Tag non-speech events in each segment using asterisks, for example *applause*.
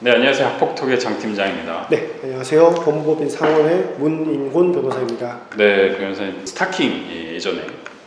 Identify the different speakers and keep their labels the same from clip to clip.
Speaker 1: 네, 안녕하세요. 학폭톡의 장 팀장입니다.
Speaker 2: 네, 안녕하세요. 법무법인 상원의 문인곤 변호사입니다.
Speaker 1: 네, 변호사님 스타킹 예전에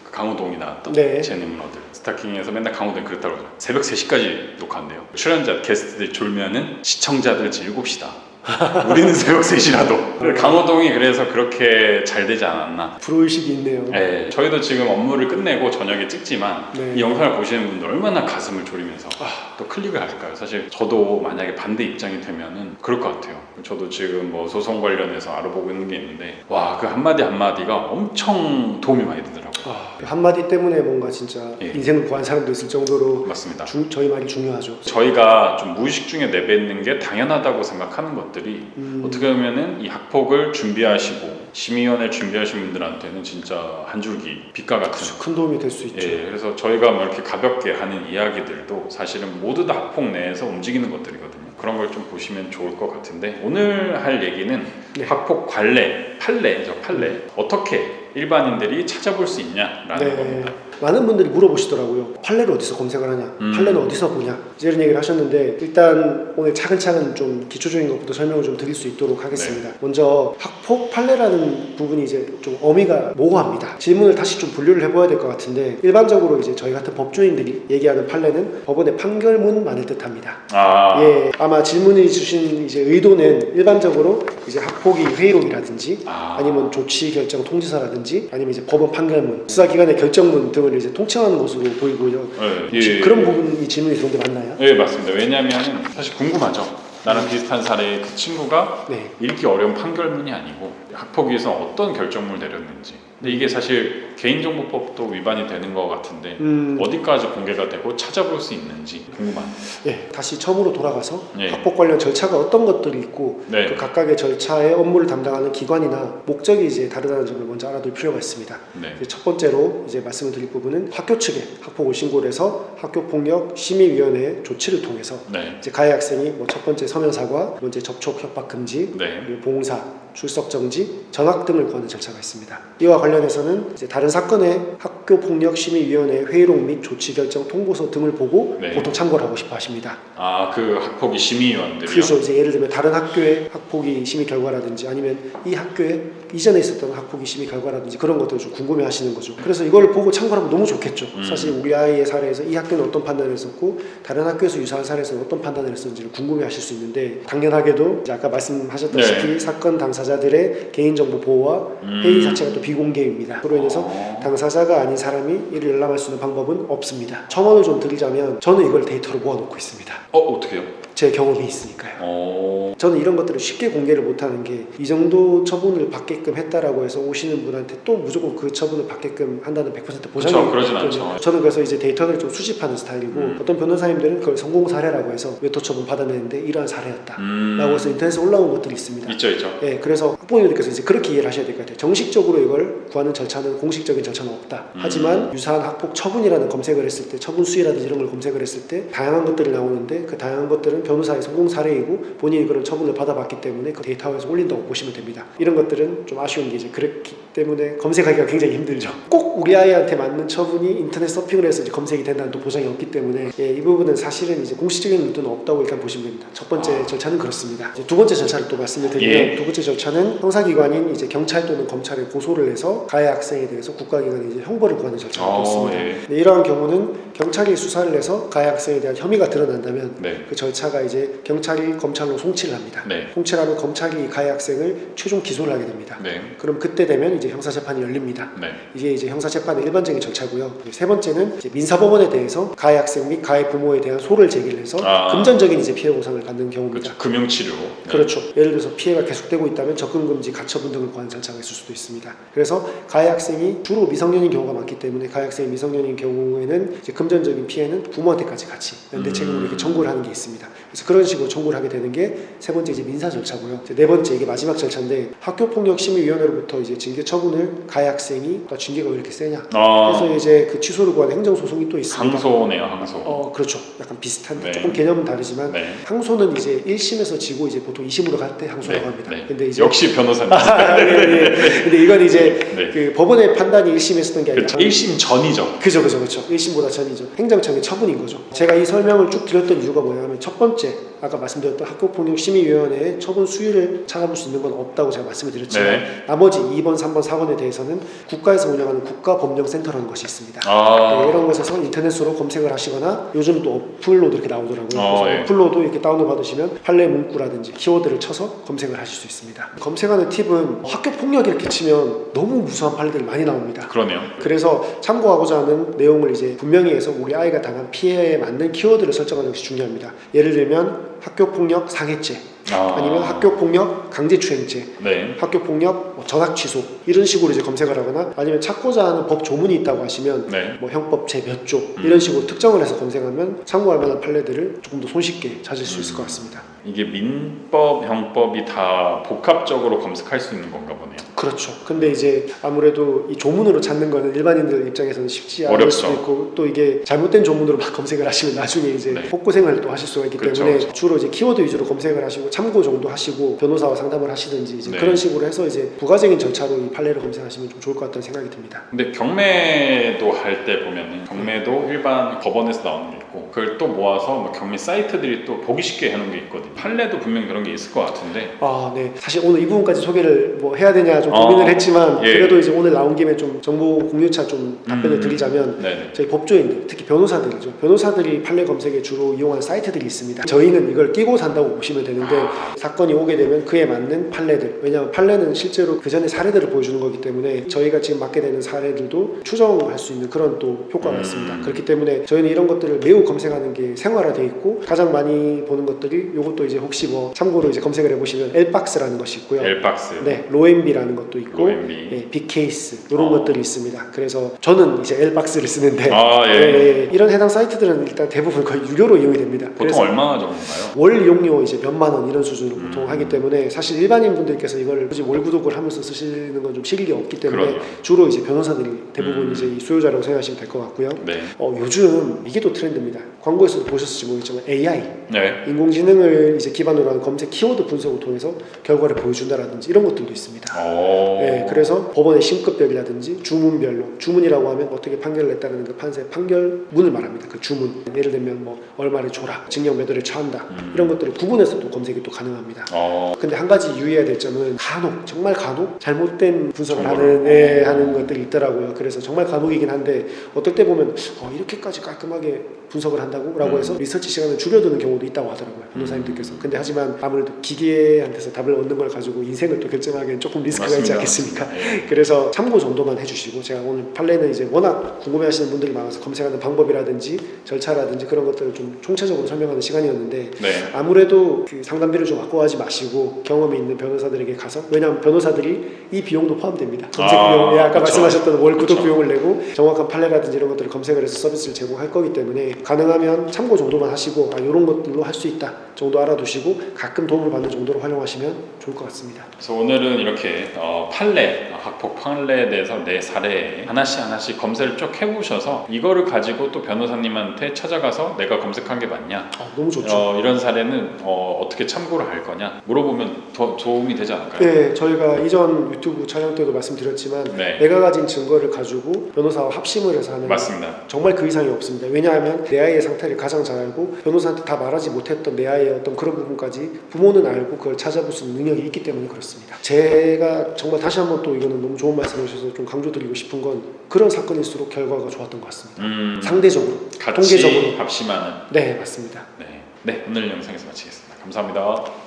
Speaker 1: 그 강호동이 나왔던
Speaker 2: 네.
Speaker 1: 재능러들 스타킹에서 맨날 강호동이 그랬다고 그러죠. 새벽 3시까지 녹화한대요. 출연자 게스트들 졸면은 시청자들 7시다. *laughs* 우리는 새벽 3시라도. 강호동이 그래서 그렇게 잘 되지 않았나.
Speaker 2: 불호의식이 있네요.
Speaker 1: 네, 저희도 지금 업무를 끝내고 저녁에 찍지만
Speaker 2: 네.
Speaker 1: 이 영상을 보시는 분들 얼마나 가슴을 졸이면서 아, 또 클릭을 할까요? 사실 저도 만약에 반대 입장이 되면은 그럴 것 같아요. 저도 지금 뭐 소송 관련해서 알아보고 있는 게 있는데 와 그 한마디 한마디가 엄청 도움이 많이 되더라고요.
Speaker 2: 아, 그 한마디 때문에 뭔가 진짜
Speaker 1: 예.
Speaker 2: 인생을 구한 사람도 있을 정도로
Speaker 1: 맞습니다.
Speaker 2: 중- 저희 말이 중요하죠.
Speaker 1: 저희가 좀 무의식 중에 내뱉는 게 당연하다고 생각하는 것 들이
Speaker 2: 음.
Speaker 1: 어떻게 보면은 이 학폭을 준비하시고 심의위원회 준비하신 분들한테는 진짜 한 줄기 빛과 같은
Speaker 2: 아주 큰 도움이 될 수 있죠.
Speaker 1: 예, 그래서 저희가 뭐 이렇게 가볍게 하는 이야기들도 사실은 모두 다 학폭 내에서 움직이는 것들이거든요. 그런 걸 좀 보시면 좋을 것 같은데 오늘 할 얘기는
Speaker 2: 네.
Speaker 1: 학폭 관례, 판례죠, 판례. 어떻게 일반인들이 찾아볼 수 있냐라는
Speaker 2: 네.
Speaker 1: 겁니다.
Speaker 2: 많은 분들이 물어보시더라고요. 판례를 어디서 검색을 하냐?
Speaker 1: 음.
Speaker 2: 판례는 어디서 보냐? 이런 얘기를 하셨는데 일단 오늘 차근차근 좀 기초적인 것부터 설명을 좀 드릴 수 있도록 하겠습니다.
Speaker 1: 네.
Speaker 2: 먼저 학폭 판례라는 부분이 이제 좀 어미가 모호합니다. 질문을 다시 좀 분류를 해봐야 될 것 같은데 일반적으로 이제 저희 같은 법조인들이 얘기하는 판례는 법원의 판결문만을 뜻합니다.
Speaker 1: 아,
Speaker 2: 예, 아마 질문을 주신 이제 의도는 일반적으로 이제 학폭이 회의록이라든지
Speaker 1: 아.
Speaker 2: 아니면 조치 결정 통지서라든지 아니면 이제 법원 판결문, 수사기관의 결정문 등을 이제 통칭하는 것으로 보이고요.
Speaker 1: 네,
Speaker 2: 혹시
Speaker 1: 예,
Speaker 2: 그런
Speaker 1: 예.
Speaker 2: 부분이 질문이 들어온 게 맞나요?
Speaker 1: 네, 맞습니다. 왜냐하면 사실 궁금하죠. 나랑 비슷한 사례의 그 친구가
Speaker 2: 네.
Speaker 1: 읽기 어려운 판결문이 아니고 학폭위에서 어떤 결정문을 내렸는지. 근데 이게 사실 개인정보법도 위반이 되는 것 같은데
Speaker 2: 음,
Speaker 1: 어디까지 공개가 되고 찾아볼 수 있는지 궁금합니다.
Speaker 2: 예, 다시 처음으로 돌아가서
Speaker 1: 예.
Speaker 2: 학폭 관련 절차가 어떤 것들이 있고
Speaker 1: 네.
Speaker 2: 그 각각의 절차의 업무를 담당하는 기관이나 목적이 이제 다르다는 점을 먼저 알아둘 필요가 있습니다.
Speaker 1: 네.
Speaker 2: 첫 번째로 이제 말씀을 드릴 부분은 학교 측에 학폭을 신고를 해서 학교 폭력 심의위원회의 조치를 통해서
Speaker 1: 네.
Speaker 2: 이제 가해 학생이 뭐 첫 번째 서면 사과, 두 번째 접촉 협박 금지,
Speaker 1: 네.
Speaker 2: 그리고 봉사, 출석 정지, 전학 등을 구하는 절차가 있습니다. 이와 관련해서는 다른 사건의 학 교 폭력 심의 위원회 회의록 및 조치 결정 통보서 등을 보고
Speaker 1: 네.
Speaker 2: 보통 참고를 하고 싶어 하십니다.
Speaker 1: 아, 그 학폭위 심의위원들이요?
Speaker 2: 그래서 이제 예를 들면 다른 학교의 학폭위 심의 결과라든지 아니면 이 학교에 이전에 있었던 학폭위 심의 결과라든지 그런 것들을 좀 궁금해 하시는 거죠. 그래서 이걸 보고 참고하면 너무 좋겠죠.
Speaker 1: 음.
Speaker 2: 사실 우리 아이의 사례에서 이 학교는 어떤 판단을 했었고 다른 학교에서 유사한 사례에서는 어떤 판단을 했었는지를 궁금해 하실 수 있는데 당연하게도 이제 아까 말씀하셨다시피 사건 당사자들의 개인정보 보호와
Speaker 1: 네. 음.
Speaker 2: 회의 자체가 또 비공개입니다. 그로 인해서
Speaker 1: 어.
Speaker 2: 당사자가 아닌 사람이 이를 열람할 수 있는 방법은 없습니다. 첨언을 좀 드리자면 저는 이걸 데이터로 모아놓고 있습니다.
Speaker 1: 어, 어떻게요?
Speaker 2: 제 경험이 있으니까요.
Speaker 1: 어,
Speaker 2: 저는 이런 것들을 쉽게 공개를 못하는 게 이 정도 처분을 받게끔 했다라고 해서 오시는 분한테 또 무조건 그 처분을 받게끔 한다는 100% 보장이
Speaker 1: 그쵸, 그러진.
Speaker 2: 저는 그래서 이제 데이터를 좀 수집하는 스타일이고
Speaker 1: 음.
Speaker 2: 어떤 변호사님들은 그걸 성공 사례라고 해서 외토 처분 받아내는데 이러한 사례였다
Speaker 1: 음.
Speaker 2: 라고 해서 인터넷에 올라온 것들이 있습니다.
Speaker 1: 있죠, 있죠.
Speaker 2: 예, 그래서 학부모님들께서 이제 그렇게 이해를 하셔야 될 것 같아요. 정식적으로 이걸 구하는 절차는 공식적인 절차는 없다.
Speaker 1: 음.
Speaker 2: 하지만 유사한 학폭 처분이라는 검색을 했을 때, 처분 수위라든지 이런 걸 검색을 했을 때 다양한 것들이 나오는데 그 다양한 것들은 변호사의 성공 사례이고 본인이 그런 처분을 받아봤기 때문에 그 데이터에서 올린다고 보시면 됩니다. 이런 것들은 좀 아쉬운 게 이제 그렇기 때문에 검색하기가 굉장히 힘들죠. 꼭 우리 아이한테 맞는 처분이 인터넷 서핑을 해서 이제 검색이 된다는 또 보장이 없기 때문에 예, 이 부분은 사실은 이제 공식적인 루트는 없다고 일단 보시면 됩니다. 첫 번째
Speaker 1: 아.
Speaker 2: 절차는 그렇습니다. 두 번째 절차를 또 말씀을 드리면
Speaker 1: 예.
Speaker 2: 두 번째 절차는 형사기관인 이제 경찰 또는 검찰에 고소를 해서 가해 학생에 대해서 국가기관에 이제 형벌을 구하는 절차가 또
Speaker 1: 어,
Speaker 2: 있습니다.
Speaker 1: 예.
Speaker 2: 네, 이러한 경우는 경찰이 수사를 해서 가해 학생에 대한 혐의가 드러난다면
Speaker 1: 네.
Speaker 2: 그 절차가 이제 경찰이 검찰로 송치를 합니다.
Speaker 1: 네.
Speaker 2: 송치를 하면 검찰이 이 가해 학생을 최종 기소를 하게 됩니다.
Speaker 1: 네.
Speaker 2: 그럼 그때 되면 이제 형사 재판이 열립니다.
Speaker 1: 네.
Speaker 2: 이게 이제 형사 재판의 일반적인 절차고요. 세 번째는 이제 민사법원에 대해서 가해 학생 및 가해 부모에 대한 소를 제기를 해서
Speaker 1: 아.
Speaker 2: 금전적인 이제 피해 보상을 갖는 경우입니다.
Speaker 1: 그렇죠. 금융치료. 네.
Speaker 2: 그렇죠. 예를 들어서 피해가 계속되고 있다면 접근 금지, 가처분 등을 구하는 절차가 있을 수도 있습니다. 그래서 가해 학생이 주로 미성년인 경우가 많기 때문에 가해 학생이 미성년인 경우에는 이제 금 전적인 피해는 부모한테까지 같이 연대
Speaker 1: 음.
Speaker 2: 책임으로 이렇게 청구를 하는 게 있습니다. 그래서 그런 식으로 청구를 하게 되는 게 세 번째 이제 민사 절차고요. 네 번째 이게 마지막 절차인데 학교 폭력 심의위원회로부터 이제 징계 처분을 가해 학생이 또 징계가 왜 이렇게 세냐?
Speaker 1: 아,
Speaker 2: 그래서 이제 그 취소를 구하는 행정 소송이 또 있습니다.
Speaker 1: 항소네요, 항소.
Speaker 2: 어 그렇죠. 약간 비슷한
Speaker 1: 네.
Speaker 2: 조금 개념은 다르지만
Speaker 1: 네.
Speaker 2: 항소는 이제 1심에서 지고 이제 보통 2심으로 갈 때 항소라고 합니다.
Speaker 1: 네.
Speaker 2: 근데 이제
Speaker 1: 역시 변호사님. *laughs*
Speaker 2: 아, 예, 예. 근데 이건 이제
Speaker 1: 네.
Speaker 2: 그 법원의 판단이 1심에 쓰던 게 아니라
Speaker 1: 그렇죠. 1심 전이죠.
Speaker 2: 그죠 그죠 그죠 1심보다 전 말씀이죠. 행정청의 처분인 거죠. 제가 이 설명을 쭉 드렸던 이유가 뭐냐면 첫 번째 아까 말씀드렸던 학교폭력심의위원회의 처분 수위를 찾아볼 수 있는 건 없다고 제가 말씀을 드렸지만
Speaker 1: 네.
Speaker 2: 나머지 2번, 3번, 4번에 대해서는 국가에서 운영하는 국가법령센터라는 것이 있습니다.
Speaker 1: 아,
Speaker 2: 네, 이런 곳에서 인터넷으로 검색을 하시거나 요즘 또 어플로도 이렇게 나오더라고요.
Speaker 1: 어,
Speaker 2: 그래서
Speaker 1: 예.
Speaker 2: 어플로도 이렇게 다운로드 받으시면 판례 문구라든지 키워드를 쳐서 검색을 하실 수 있습니다. 검색하는 팁은 학교 폭력 이렇게 치면 너무 무수한 판례들이 많이 나옵니다.
Speaker 1: 그러네요.
Speaker 2: 그래서 참고하고자 하는 내용을 이제 분명히 해서 우리 아이가 당한 피해에 맞는 키워드를 설정하는 것이 중요합니다. 예를 들면 학교 폭력 상해죄
Speaker 1: 아,
Speaker 2: 아니면 학교 폭력 강제추행죄
Speaker 1: 네.
Speaker 2: 학교 폭력 뭐 전학 취소 이런 식으로 이제 검색을 하거나 아니면 찾고자 하는 법 조문이 있다고 하시면
Speaker 1: 네.
Speaker 2: 뭐 형법 제몇조
Speaker 1: 음.
Speaker 2: 이런 식으로 특정을 해서 검색하면 참고할 만한 판례들을 조금 더 손쉽게 찾을 수 있을
Speaker 1: 음.
Speaker 2: 것 같습니다.
Speaker 1: 이게 민법, 형법이 다 복합적으로 검색할 수 있는 건가 보네요.
Speaker 2: 그렇죠. 근데 이제 아무래도 이 조문으로 찾는 거는 일반인들 입장에서는 쉽지 않을
Speaker 1: 어렵죠.
Speaker 2: 수도 있고 또 이게 잘못된 조문으로 막 *laughs* 검색을 하시면 나중에 이제
Speaker 1: 네.
Speaker 2: 복고생을 또 하실 수가 있기
Speaker 1: 그렇죠,
Speaker 2: 때문에
Speaker 1: 그렇죠.
Speaker 2: 주로 이제 키워드 위주로 검색을 하시고 참고 정도 하시고 변호사와 상담을 하시든지 이제
Speaker 1: 네.
Speaker 2: 그런 식으로 해서 이제 부가적인 절차로 이 판례를 검색하시면 좀 좋을 것 같다는 생각이 듭니다.
Speaker 1: 근데 경매도 할 때 보면은 경매도 일반 법원에서 나오는 게 있고 그걸 또 모아서 뭐 경매 사이트들이 또 보기 쉽게 해놓은 게 있거든요. 판례도 분명 그런 게 있을 것 같은데
Speaker 2: 아, 네. 사실 오늘 이 부분까지 소개를 뭐 해야 되냐 좀
Speaker 1: 아,
Speaker 2: 고민을 했지만
Speaker 1: 예.
Speaker 2: 그래도 이제 오늘 나온 김에 좀 정보 공유차 좀 답변을
Speaker 1: 음.
Speaker 2: 드리자면
Speaker 1: 네네.
Speaker 2: 저희 법조인들, 특히 변호사들이죠. 변호사들이 판례 검색에 주로 이용하는 사이트들이 있습니다. 저희는 이걸 끼고 산다고 보시면 되는데 사건이 오게 되면 그에 맞는 판례들. 왜냐하면 판례는 실제로 그 전에 사례들을 보여주는 거기 때문에 저희가 지금 맡게 되는 사례들도 추정할 수 있는 그런 또 효과가
Speaker 1: 음.
Speaker 2: 있습니다. 그렇기 때문에 저희는 이런 것들을 매우 검색하는 게 생활화돼 있고 가장 많이 보는 것들이 이것도 이제 혹시 뭐 참고로 이제 검색을 해보시면 엘박스라는 것이 있고요.
Speaker 1: 엘박스,
Speaker 2: 네, 로엠비라는 것도 있고
Speaker 1: 로엠비.
Speaker 2: 예, 빅케이스 이런
Speaker 1: 어.
Speaker 2: 것들이 있습니다. 그래서 저는 이제 엘박스를 쓰는데
Speaker 1: 아 예.
Speaker 2: 예, 예, 이런 해당 사이트들은 일단 대부분 거의 유료로 이용이 됩니다.
Speaker 1: 보통 얼마 정도인가요?
Speaker 2: 월 이용료 이제 몇만 원 이런 수준으로
Speaker 1: 음.
Speaker 2: 보통 하기 때문에 사실 일반인 분들께서 이걸 굳이 월 구독을 하면서 쓰시는 건 좀 실익이 없기 때문에
Speaker 1: 그러네요.
Speaker 2: 주로 이제 변호사들이 대부분
Speaker 1: 음.
Speaker 2: 이제 이 수요자라고 생각하시면 될 것 같고요.
Speaker 1: 네.
Speaker 2: 어, 요즘 이게 또 트렌드입니다. 광고에서도 보셨을지 모르겠지만 AI
Speaker 1: 네.
Speaker 2: 인공지능을 이제 기반으로 한 검색 키워드 분석을 통해서 결과를 보여준다라든지 이런 것들도 있습니다.
Speaker 1: 오.
Speaker 2: 네, 그래서 법원의 신급별이라든지 주문별로 주문이라고 하면 어떻게 판결을 냈다는 그 판사의 판결문을 말합니다. 그 주문 예를 들면 뭐 얼마를 줘라, 징역 몇 월에 처한다
Speaker 1: 음.
Speaker 2: 이런 것들을 구분해서 또 검색이 또 가능합니다.
Speaker 1: 어.
Speaker 2: 근데 한 가지 유의해야 될 점은 간혹 정말 간혹 잘못된 분석을. 하는 예, 하는 것들이 있더라고요. 그래서 정말 간혹이긴 한데 어떨 때 보면 어, 이렇게까지 깔끔하게 분석 을 한다고라고
Speaker 1: 음.
Speaker 2: 해서 리서치 시간을 줄여드는 경우도 있다고 하더라고요. 변호사님들께서. 근데 하지만 아무래도 기계한테서 답을 얻는 걸 가지고 인생을 또 결정하기엔 조금 리스크가 있지. 않겠습니까?
Speaker 1: 예. *laughs*
Speaker 2: 그래서 참고 정도만 해주시고 제가 오늘 판례는 이제 워낙 궁금해하시는 분들이 많아서 검색하는 방법이라든지 절차라든지 그런 것들을 좀 총체적으로 설명하는 시간이었는데
Speaker 1: 네.
Speaker 2: 아무래도 그 상담비를 좀 아까워하지 마시고 경험이 있는 변호사들에게 가서 왜냐하면 변호사들이 이 비용도 포함됩니다. 검색
Speaker 1: 아,
Speaker 2: 비용, 예, 아까
Speaker 1: 그쵸.
Speaker 2: 말씀하셨던 월 구독
Speaker 1: 그쵸.
Speaker 2: 비용을 내고 정확한 판례라든지 이런 것들을 검색을 해서 서비스를 제공할 거기 때문에 가능하면 참고 정도만 하시고 아 이런 것들로 할 수 있다 정도 알아두시고 가끔 도움을 받는 정도로 활용하시면 좋을 것 같습니다.
Speaker 1: 그래서 오늘은 이렇게 어, 판례, 어, 학폭 판례에 대해서 내 사례 하나씩 하나씩 검색을 쭉 해보셔서 이거를 가지고 또 변호사님한테 찾아가서 내가 검색한 게 맞냐
Speaker 2: 아, 너무 좋죠.
Speaker 1: 어, 이런 사례는 어, 떻게 참고를 할 거냐 물어보면 더 도움이 되지 않을까요?
Speaker 2: 네, 저희가 이전 유튜브 촬영 때도 말씀드렸지만
Speaker 1: 네.
Speaker 2: 내가 가진 증거를 가지고 변호사와 합심을 해서 하는
Speaker 1: 맞습니다.
Speaker 2: 정말 그 이상이 없습니다. 왜냐하면 내 아이의 상태를 가장 잘 알고 변호사한테 다 말하지 못했던 내 아이의 어떤 그런 부분까지 부모는 알고 그걸 찾아볼 수 있는 능력이 있기 때문에 그렇습니다. 제가 정말 다시 한번 또 이거는 너무 좋은 말씀을 주셔서 좀 강조드리고 싶은 건 그런 사건일수록 결과가 좋았던 것 같습니다.
Speaker 1: 음,
Speaker 2: 상대적으로, 통계적으로.
Speaker 1: 합심하는
Speaker 2: 네, 맞습니다.
Speaker 1: 네. 네, 오늘 영상에서 마치겠습니다. 감사합니다.